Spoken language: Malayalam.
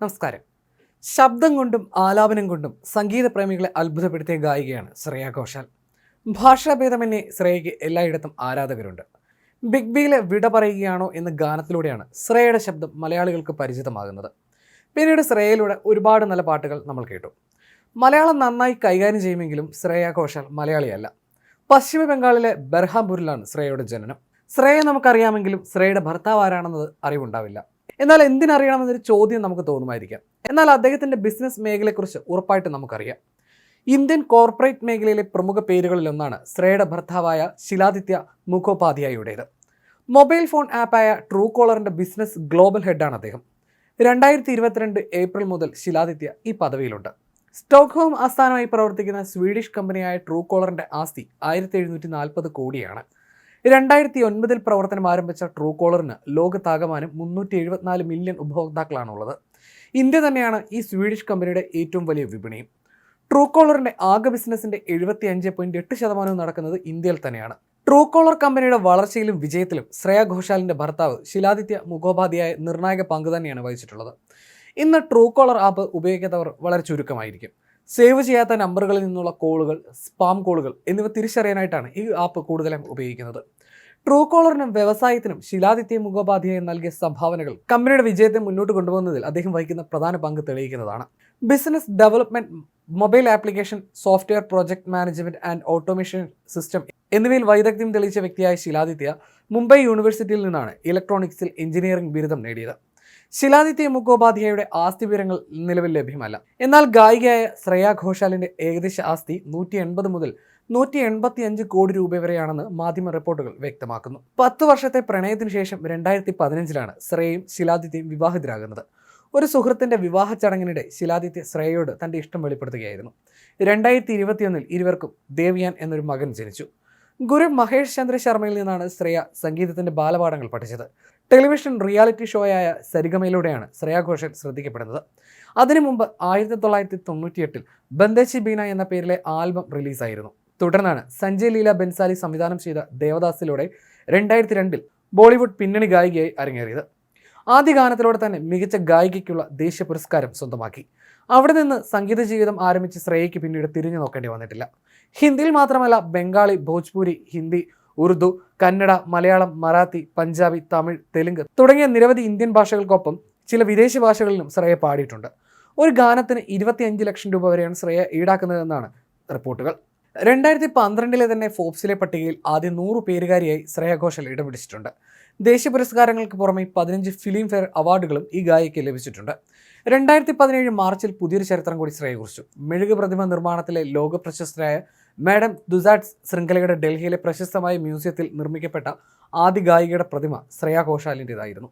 നമസ്കാരം. ശബ്ദം കൊണ്ടും ആലാപനം കൊണ്ടും സംഗീത പ്രേമികളെ അത്ഭുതപ്പെടുത്തിയ ഗായികയാണ് ശ്രേയ ഘോഷാൽ. ഭാഷാഭേദമന്യേ ശ്രേയയ്ക്ക് എല്ലായിടത്തും ആരാധകരുണ്ട്. ബിഗ് ബിയിലെ വിട പറയുകയാണോ എന്ന ഗാനത്തിലൂടെയാണ് ശ്രേയയുടെ ശബ്ദം മലയാളികൾക്ക് പരിചിതമാകുന്നത്. പിന്നീട് ശ്രേയയിലൂടെ ഒരുപാട് നല്ല പാട്ടുകൾ നമ്മൾ കേട്ടു. മലയാളം നന്നായി കൈകാര്യം ചെയ്യുമെങ്കിലും ശ്രേയ ഘോഷാൽ മലയാളിയല്ല. പശ്ചിമ ബംഗാളിലെ ബർഹാംപൂരിലാണ് ശ്രേയയുടെ ജനനം. ശ്രേയ നമുക്കറിയാമെങ്കിലും ശ്രേയയുടെ ഭർത്താവ് ആരാണെന്നത് അറിവുണ്ടാവില്ല. എന്നാൽ എന്തിനറിയണമെന്നൊരു ചോദ്യം നമുക്ക് തോന്നുമായിരിക്കാം. എന്നാൽ അദ്ദേഹത്തിന്റെ ബിസിനസ് മേഖലയെക്കുറിച്ച് ഉറപ്പായിട്ട് നമുക്കറിയാം. ഇന്ത്യൻ കോർപ്പറേറ്റ് മേഖലയിലെ പ്രമുഖ പേരുകളിലൊന്നാണ് ശ്രേയുടെ ഭർത്താവായ ശിലാദിത്യ മുഖോപാധ്യായയുടേത്. മൊബൈൽ ഫോൺ ആപ്പായ ട്രൂ കോളറിന്റെ ബിസിനസ് ഗ്ലോബൽ ഹെഡാണ് അദ്ദേഹം. രണ്ടായിരത്തി ഇരുപത്തിരണ്ട് ഏപ്രിൽ മുതൽ ശിലാദിത്യ ഈ പദവിയിലുണ്ട്. സ്റ്റോക്ക്ഹോം ആസ്ഥാനമായി പ്രവർത്തിക്കുന്ന സ്വീഡിഷ് കമ്പനിയായ ട്രൂ കോളറിന്റെ ആസ്തി ആയിരത്തി എഴുന്നൂറ്റി നാൽപ്പത് കോടിയാണ്. രണ്ടായിരത്തി ഒൻപതിൽ പ്രവർത്തനം ആരംഭിച്ച ട്രൂ കോളറിന് ലോകത്താകമാനം മുന്നൂറ്റി എഴുപത്തിനാല് മില്യൺ ഉപഭോക്താക്കളാണുള്ളത്. ഇന്ത്യ തന്നെയാണ് ഈ സ്വീഡിഷ് കമ്പനിയുടെ ഏറ്റവും വലിയ വിപണിയും ട്രൂ കോളറിന്റെ ആകെ ബിസിനസിന്റെ എഴുപത്തി അഞ്ച് പോയിന്റ് എട്ട് ശതമാനവും നടക്കുന്നത് ഇന്ത്യയിൽ തന്നെയാണ്. ട്രൂ കോളർ കമ്പനിയുടെ വളർച്ചയിലും വിജയത്തിലും ശ്രേയ ഘോഷാലിന്റെ ഭർത്താവ് ശിലാദിത്യ മുഖോപാധ്യായ നിർണായക പങ്ക് തന്നെയാണ് വഹിച്ചിട്ടുള്ളത്. ഇന്ന് ട്രൂ കോളർ ആപ്പ് ഉപയോഗിക്കാത്തവർ വളരെ ചുരുക്കമായിരിക്കും. സേവ് ചെയ്യാത്ത നമ്പറുകളിൽ നിന്നുള്ള കോളുകൾ സ്പാം കോളുകൾ എന്നിവ തിരിച്ചറിയാനായിട്ടാണ് ഈ ആപ്പ് കൂടുതലും ഉപയോഗിക്കുന്നത്. ട്രൂ കോളറിനും വ്യവസായത്തിനും ശിലാദിത്യ മുഖോപാധ്യായം നൽകിയ സംഭാവനകൾ കമ്പനിയുടെ വിജയത്തെ മുന്നോട്ട് കൊണ്ടുപോകുന്നതിൽ അദ്ദേഹം വഹിക്കുന്ന പ്രധാന പങ്ക് തെളിയിക്കുന്നതാണ്. Business development mobile application software project management and automation system എന്നിവയിൽ വൈദഗ്ധ്യം തെളിയിച്ച വ്യക്തിയായ ശിലാദിത്യ മുംബൈ യൂണിവേഴ്സിറ്റിയിൽ നിന്നാണ് ഇലക്ട്രോണിക്സിൽ എഞ്ചിനീയറിംഗ് ബിരുദം നേടിയത്. ശിലാദിത്യ മുഖോപാധ്യായയുടെ ആസ്തി വിവരങ്ങൾ നിലവിൽ ലഭ്യമല്ല. എന്നാൽ ഗായികയായ ശ്രേയ ഘോഷാലിന്റെ ഏകദേശ ആസ്തി നൂറ്റി എൺപത് മുതൽ നൂറ്റി എൺപത്തി അഞ്ച് കോടി രൂപ വരെയാണെന്ന് മാധ്യമ റിപ്പോർട്ടുകൾ വ്യക്തമാക്കുന്നു. പത്ത് വർഷത്തെ പ്രണയത്തിന് ശേഷം രണ്ടായിരത്തി പതിനഞ്ചിലാണ് ശ്രേയയും ശിലാദിത്യയും വിവാഹിതരാകുന്നത്. ഒരു സുഹൃത്തിന്റെ വിവാഹ ചടങ്ങിനിടെ ശിലാദിത്യ ശ്രേയയോട് തന്റെ ഇഷ്ടം വെളിപ്പെടുത്തുകയായിരുന്നു. രണ്ടായിരത്തി ഇരുപത്തിയൊന്നിൽ ഇരുവർക്കും ദേവിയാൻ എന്നൊരു മകൻ ജനിച്ചു. ഗുരു മഹേഷ് ചന്ദ്ര ശർമ്മയിൽ നിന്നാണ് ശ്രേയ സംഗീതത്തിന്റെ ബാലപാഠങ്ങൾ പഠിച്ചത്. ടെലിവിഷൻ റിയാലിറ്റി ഷോയായ സരിഗമയിലൂടെയാണ് ശ്രേയ ഘോഷൽ ശ്രദ്ധിക്കപ്പെടുന്നത്. അതിനു മുമ്പ് ആയിരത്തി തൊള്ളായിരത്തി തൊണ്ണൂറ്റിയെട്ടിൽ ബന്ദേശി ബീന എന്ന പേരിലെ ആൽബം റിലീസായിരുന്നു. തുടർന്നാണ് സഞ്ജയ് ലീല ബെൻസാലി സംവിധാനം ചെയ്ത ദേവദാസിലൂടെ രണ്ടായിരത്തി രണ്ടിൽ ബോളിവുഡ് പിന്നണി ഗായികയായി അരങ്ങേറിയത്. ആദ്യ ഗാനത്തിലൂടെ തന്നെ മികച്ച ഗായികയ്ക്കുള്ള ദേശീയ പുരസ്കാരം സ്വന്തമാക്കി. അവിടെ നിന്ന് സംഗീത ജീവിതം ആരംഭിച്ച് ശ്രേയയ്ക്ക് പിന്നീട് തിരിഞ്ഞു നോക്കേണ്ടി വന്നിട്ടില്ല. ഹിന്ദിയിൽ മാത്രമല്ല ബംഗാളി ഭോജ്പൂരി ഹിന്ദി ഉറുദു കന്നഡ മലയാളം മറാത്തി പഞ്ചാബി തമിഴ് തെലുങ്ക് തുടങ്ങിയ നിരവധി ഇന്ത്യൻ ഭാഷകൾക്കൊപ്പം ചില വിദേശ ഭാഷകളിലും ശ്രേയ പാടിയിട്ടുണ്ട്. ഒരു ഗാനത്തിന് ഇരുപത്തിയഞ്ച് ലക്ഷം രൂപ വരെയാണ് ശ്രേയ ഈടാക്കുന്നതെന്നാണ് റിപ്പോർട്ടുകൾ. രണ്ടായിരത്തി പന്ത്രണ്ടിലെ തന്നെ ഫോബ്സിലെ പട്ടികയിൽ ആദ്യം നൂറ് പേരുകാരിയായി ശ്രേയ ഘോഷൽ ഇടം പിടിച്ചിട്ടുണ്ട് ദേശീയ പുരസ്കാരങ്ങൾക്ക് പുറമെ പതിനഞ്ച് ഫിലിം ഫെയർ അവാർഡുകളും ഈ ഗായികയ്ക്ക് ലഭിച്ചിട്ടുണ്ട്. രണ്ടായിരത്തി പതിനേഴ് മാർച്ചിൽ പുതിയൊരു ചരിത്രം കൂടി ശ്രേയ കുറിച്ചു മെഴുക് പ്രതിമ നിർമ്മാണത്തിലെ ലോക പ്രശസ്തരായ മാഡം ദുസാഡ്സ് ശൃംഖലയുടെ ഡൽഹിയിലെ പ്രശസ്തമായ മ്യൂസിയത്തിൽ നിർമ്മിക്കപ്പെട്ട ആദ്യ ഗായികയുടെ പ്രതിമ ശ്രേയ ഘോഷാലിന്റെതായിരുന്നു.